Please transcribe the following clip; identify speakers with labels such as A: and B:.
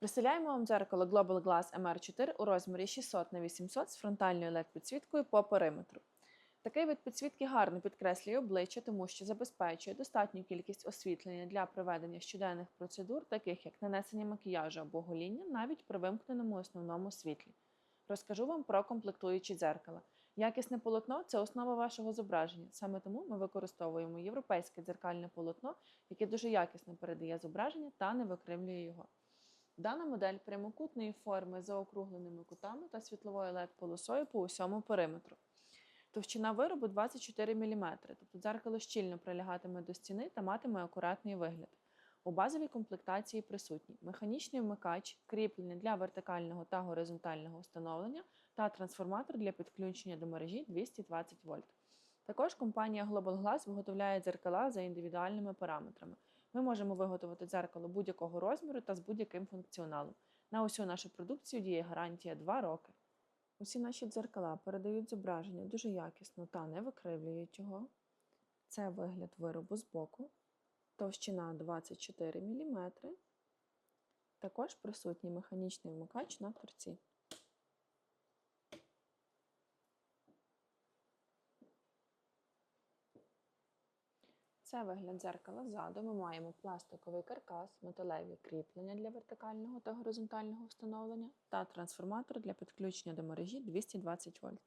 A: Представляємо вам дзеркало Global Glass MR4 у розмірі 600 на 800 з фронтальною LED-підсвіткою по периметру. Такий вид підсвітки гарно підкреслює обличчя, тому що забезпечує достатню кількість освітлення для проведення щоденних процедур, таких як нанесення макіяжу або гоління, навіть при вимкненому основному світлі. Розкажу вам про комплектуючі дзеркала. Якісне полотно це основа вашого зображення. Саме тому ми використовуємо європейське дзеркальне полотно, яке дуже якісно передає зображення та не викривлює його. Дана модель прямокутної форми з заокругленими кутами та світловою LED-полосою по усьому периметру. Товщина виробу 24 мм, тобто дзеркало щільно прилягатиме до стіни та матиме акуратний вигляд. У базовій комплектації присутні механічний вмикач, кріплення для вертикального та горизонтального встановлення та трансформатор для підключення до мережі 220 вольт. Також компанія Global Glass виготовляє дзеркала за індивідуальними параметрами. Ми можемо виготовити дзеркало будь-якого розміру та з будь-яким функціоналом. На усю нашу продукцію діє гарантія 2 роки. Усі наші дзеркала передають зображення дуже якісно та не викривлюють його. Це вигляд виробу збоку, товщина 24 мм. Також присутній механічний вмикач на торці. Це вигляд дзеркала ззаду. Ми маємо пластиковий каркас, металеві кріплення для вертикального та горизонтального встановлення та трансформатор для підключення до мережі 220 вольт.